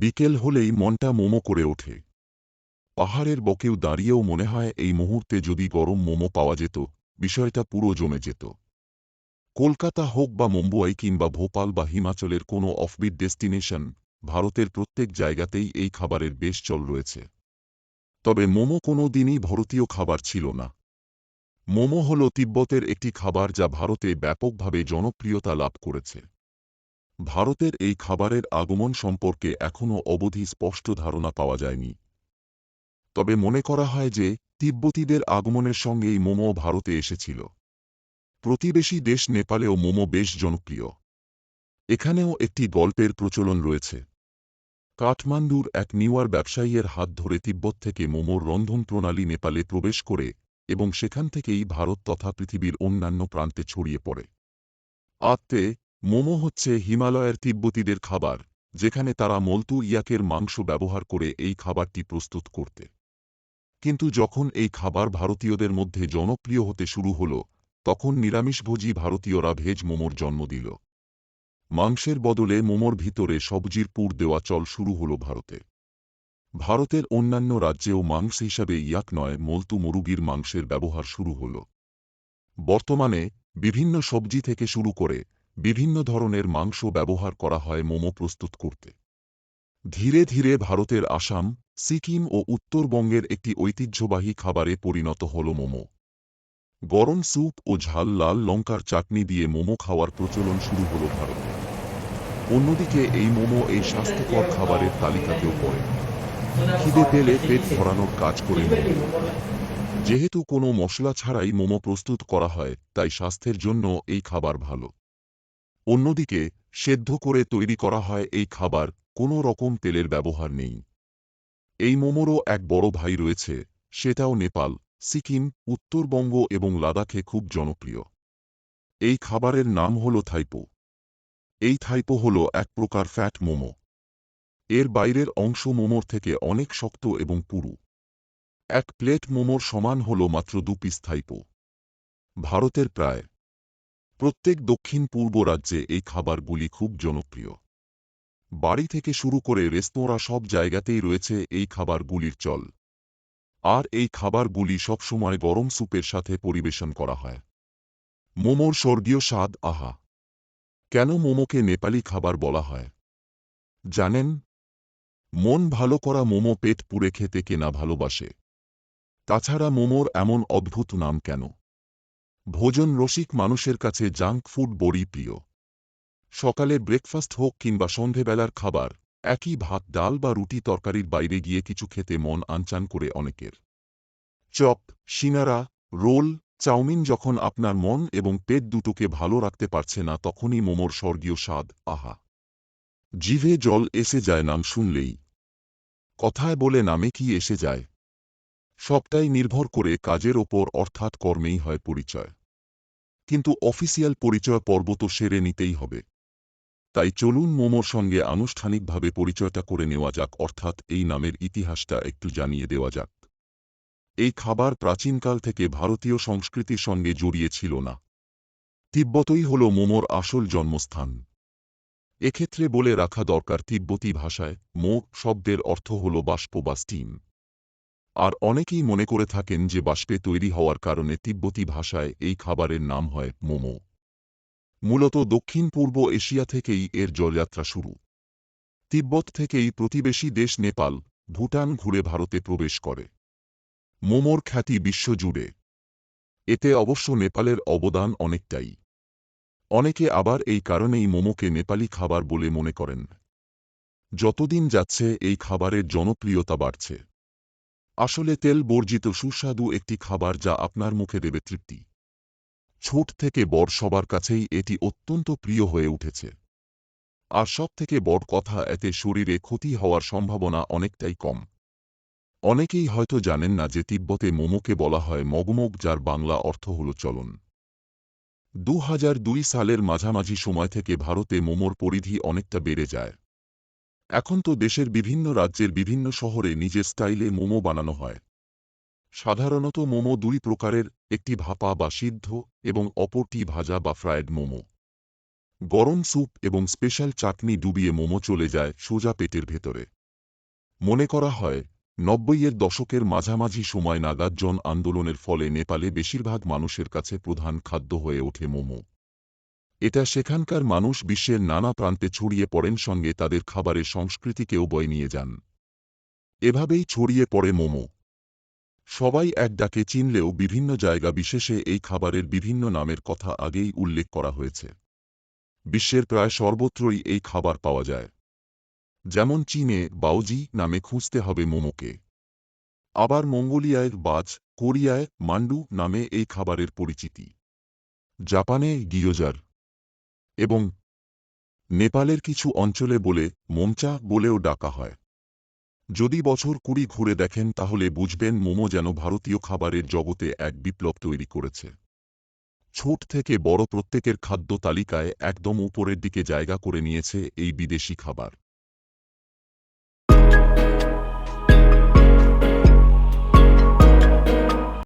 বিকেল হলেই মনটা মোমো করে ওঠে। পাহাড়ের বকেও দাঁড়িয়েও মনে হয় এই মুহূর্তে যদি গরম মোমো পাওয়া যেত, বিষয়টা পুরো জমে যেত। কলকাতা হোক বা মুম্বই কিংবা ভোপাল বা হিমাচলের কোনো অফবিট ডেস্টিনেশন, ভারতের প্রত্যেক জায়গাতেই এই খাবারের বেশ চল রয়েছে। তবে মোমো কোনো দিনই ভারতীয় খাবার ছিল না। মোমো হল তিব্বতের একটি খাবার যা ভারতে ব্যাপকভাবে জনপ্রিয়তা লাভ করেছে। ভারতের এই খাবারের আগমন সম্পর্কে এখনও অবধি স্পষ্ট ধারণা পাওয়া যায়নি। তবে মনে করা হয় যে, তিব্বতীদের আগমনের সঙ্গেই মোমো ভারতে এসেছিল। প্রতিবেশী দেশ নেপালেও মোমো বেশ জনপ্রিয়। এখানেও একটি গল্পের প্রচলন রয়েছে। কাঠমান্ডুর এক নিউয়ার ব্যবসায়ীর হাত ধরে তিব্বত থেকে মোমোর রন্ধন প্রণালী নেপালে প্রবেশ করে এবং সেখান থেকেই ভারত তথা পৃথিবীর অন্যান্য প্রান্তে ছড়িয়ে পড়ে। আত্মে মোমো হচ্ছে হিমালয়ের তিব্বতীদের খাবার, যেখানে তারা মলতু ইয়াকের মাংস ব্যবহার করে এই খাবারটি প্রস্তুত করতে। কিন্তু যখন এই খাবার ভারতীয়দের মধ্যে জনপ্রিয় হতে শুরু হল, তখন নিরামিষভোজী ভারতীয়রা ভেজ মোমোর জন্ম দিল। মাংসের বদলে মোমোর ভিতরে সবজির পুর দেওয়া চল শুরু হল ভারতে। ভারতের অন্যান্য রাজ্যেও মাংস হিসাবে ইয়াক নয়, মলতু মুরুগির মাংসের ব্যবহার শুরু হল। বর্তমানে বিভিন্ন সবজি থেকে শুরু করে বিভিন্ন ধরনের মাংস ব্যবহার করা হয় মোমো প্রস্তুত করতে। ধীরে ধীরে ভারতের আসাম, সিকিম ও উত্তরবঙ্গের একটি ঐতিহ্যবাহী খাবারে পরিণত হল মোমো। গরম স্যুপ ও ঝাল লাল লঙ্কার চাটনি দিয়ে মোমো খাওয়ার প্রচলন শুরু হল ভারতে। অন্যদিকে এই মোমো এই স্বাস্থ্যকর খাবারের তালিকাতেও পড়ে। খিদে পেলে পেট ভরানোর কাজ করে মোমো। যেহেতু কোনো মশলা ছাড়াই মোমো প্রস্তুত করা হয়, তাই স্বাস্থ্যের জন্য এই খাবার ভালো। অন্যদিকে, সেদ্ধ করে তৈরি করা হয় এই খাবার, কোনো রকম তেলের ব্যবহার নেই। এই মোমোরও এক বড় ভাই রয়েছে, সেটাও নেপাল, সিকিম, উত্তরবঙ্গ এবং লাদাখে খুব জনপ্রিয়। এই খাবারের নাম হল থাইপো। এই থাইপো হল এক প্রকার ফ্যাট মোমো। এর বাইরের অংশ মোমোর থেকে অনেক শক্ত এবং পুরু। এক প্লেট মোমোর সমান হল মাত্র দু পিস থাইপো। ভারতের প্রায় প্রত্যেক দক্ষিণ পূর্ব রাজ্যে এই খাবারগুলি খুব জনপ্রিয়। বাড়ি থেকে শুরু করে রেস্তোরাঁ সব জায়গাতেই রয়েছে এই খাবারগুলির চল। আর এই খাবারগুলি সবসময় গরম স্যুপের সাথে পরিবেশন করা হয়। মোমোর স্বর্গীয় স্বাদ, আহা! কেন মোমোকে নেপালি খাবার বলা হয়? জানেন? মন ভালো করা মোমো পেট পুড়ে খেতে কেনা ভালোবাসে? তাছাড়া মোমোর এমন অদ্ভুত নাম কেন? ভোজন রসিক মানুষের কাছে জাঙ্ক ফুড বড়ই প্রিয়। সকালে ব্রেকফাস্ট হোক কিংবা সন্ধেবেলার খাবার, একই ভাত, ডাল বা রুটি তরকারির বাইরে গিয়ে কিছু খেতে মন আনচান করে অনেকের। চপ সিনারা রোল, চাউমিন যখন আপনার মন এবং পেট দুটোকে ভালো রাখতে পারছে না, তখনই মোমোর স্বর্গীয় স্বাদ, আহা! জিভে জল এসে যায় নাম শুনলেই। কথায় বলে নামে কি এসে যায়? সবটাই নির্ভর করে কাজের ওপর অর্থাৎ কর্মেই হয় পরিচয়। কিন্তু অফিসিয়াল পরিচয় পর্ব তো সেরে নিতেই হবে। তাই চলুন মোমোর সঙ্গে আনুষ্ঠানিকভাবে পরিচয়টা করে নেওয়া যাক, অর্থাৎ এই নামের ইতিহাসটা একটু জানিয়ে দেওয়া যাক। এই খাবার প্রাচীনকাল থেকে ভারতীয় সংস্কৃতির সঙ্গে জড়িয়ে ছিল না। তিব্বতই হল মোমোর আসল জন্মস্থান। এক্ষেত্রে বলে রাখা দরকার, তিব্বতী ভাষায় মো শব্দের অর্থ হল বাষ্প বা স্টিম। আর অনেকেই মনে করে থাকেন যে বাষ্পে তৈরি হওয়ার কারণে তিব্বতী ভাষায় এই খাবারের নাম হয় মোমো। মূলত দক্ষিণ পূর্ব এশিয়া থেকেই এর জলযাত্রা শুরু। তিব্বত থেকেই প্রতিবেশী দেশ নেপাল, ভুটান ঘুরে ভারতে প্রবেশ করে। মোমোর খ্যাতি বিশ্বজুড়ে এতে অবশ্য নেপালের অবদান অনেকটাই। অনেকে আবার এই কারণেই মোমোকে নেপালি খাবার বলে মনে করেন। যতদিন যাচ্ছে, এই খাবারের জনপ্রিয়তা বাড়ছে। আসলে তেল বর্জিত সুস্বাদু একটি খাবার যা আপনার মুখে দেবে তৃপ্তি। ছোট থেকে বড় সবার কাছেই এটি অত্যন্ত প্রিয় হয়ে উঠেছে। আর সব থেকে বড় কথা, এতে শরীরে ক্ষতি হওয়ার সম্ভাবনা অনেকটাই কম। অনেকেই হয়তো জানেন না যে তিব্বতে মোমোকে বলা হয় মগমগ, যার বাংলা অর্থ হল চলন। দু হাজার দুই সালের মাঝামাঝি সময় থেকে ভারতে মোমোর পরিধি অনেকটা বেড়ে যায়। এখন তো দেশের বিভিন্ন রাজ্যের বিভিন্ন শহরে নিজের স্টাইলে মোমো বানানো হয়। সাধারণত মোমো দুই প্রকারের, একটি ভাপা বা সিদ্ধ এবং অপরটি ভাজা বা ফ্রায়েড মোমো। গরম স্যুপ এবং স্পেশাল চাটনি ডুবিয়ে মোমো চলে যায় সোজা পেটের ভেতরে। মনে করা হয়, নব্বইয়ের দশকের মাঝামাঝি সময় নাগাদ জন আন্দোলনের ফলে নেপালে বেশিরভাগ মানুষের কাছে প্রধান খাদ্য হয়ে ওঠে মোমো। এটা সেখানকার মানুষ বিশ্বের নানা প্রান্তে ছড়িয়ে পড়েন সঙ্গে তাদের খাবারের সংস্কৃতিকেও বয়ে নিয়ে যান। এভাবেই ছড়িয়ে পড়ে মোমো। সবাই এক ডাকে চিনলেও বিভিন্ন জায়গা বিশেষে এই খাবারের বিভিন্ন নামের কথা আগেই উল্লেখ করা হয়েছে। বিশ্বের প্রায় সর্বত্রই এই খাবার পাওয়া যায়। যেমন চীনে বাউজি নামে খুঁজতে হবে মোমোকে। আবার মঙ্গোলিয়ায় বাজ, কোরিয়ায় মান্ডু নামে এই খাবারের পরিচিতি। জাপানে গিয়োজার। এবং নেপালের কিছু অঞ্চলে বলে মোমচা বলেও ডাকা হয়। যদি বছর কুড়ি ঘুরে দেখেন তাহলে বুঝবেন মোমো যেন ভারতীয় খাবারের জগতে এক বিপ্লব তৈরি করেছে। ছোট থেকে বড় প্রত্যেকের খাদ্য তালিকায় একদম উপরের দিকে জায়গা করে নিয়েছে এই বিদেশি খাবার।